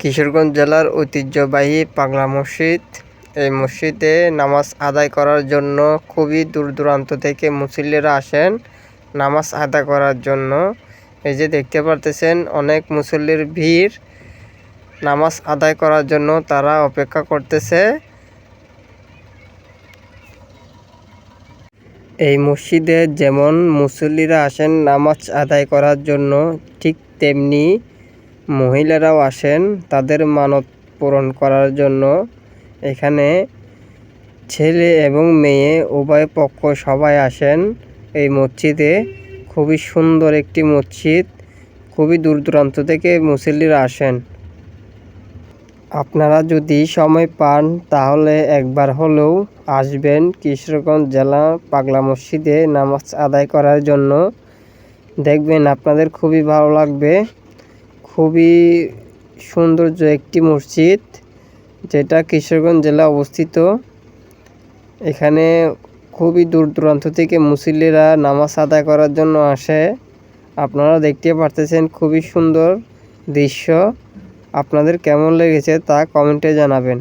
কিশোরগঞ্জ জেলার ঐতিহ্যবাহী পাগলা মসজিদ। এই মসজিদে নামাজ আদায় করার জন্য খুবই দূর দূরান্ত থেকে মুসল্লিরা আসেন নামাজ আদায় করার জন্য। এই যে দেখতে পারতেছেন, অনেক মুসল্লির ভিড়। নামাজ আদায় করার জন্য তারা অপেক্ষা করতেছে। এই মসজিদে যেমন মুসল্লিরা আসেন নামাজ আদায় করার জন্য, ঠিক তেমনি মহিলারাও আসেন, তাদের মানত পূরণ করার জন্য। এখানে ছেলে এবং মেয়ে, উভয় পক্ষ সবাই আসেন এই মসজিদে। খুবই সুন্দর একটি মসজিদ। খুবই দূর দূরান্ত থেকে মুসল্লিরা আসেন। আপনারা যদি সময় পান, তাহলে একবার হলেও আসবেন কিশোরগঞ্জ জেলা পাগলা মসজিদে নামাজ আদায় করার জন্য। দেখবেন আপনাদের খুবই ভালো লাগবে। খুবই সৌন্দর্য একটি মসজিদ, যেটা কিশোরগঞ্জ জেলা অবস্থিত। এখানে খুবই দূর দূরান্ত থেকে মুসল্লিরা নামাজ আদায় করার জন্য আসে। আপনারা দেখতে পারতেছেন খুবই সুন্দর দৃশ্য। আপনাদের কেমন লেগেছে তা কমেন্টে জানাবেন।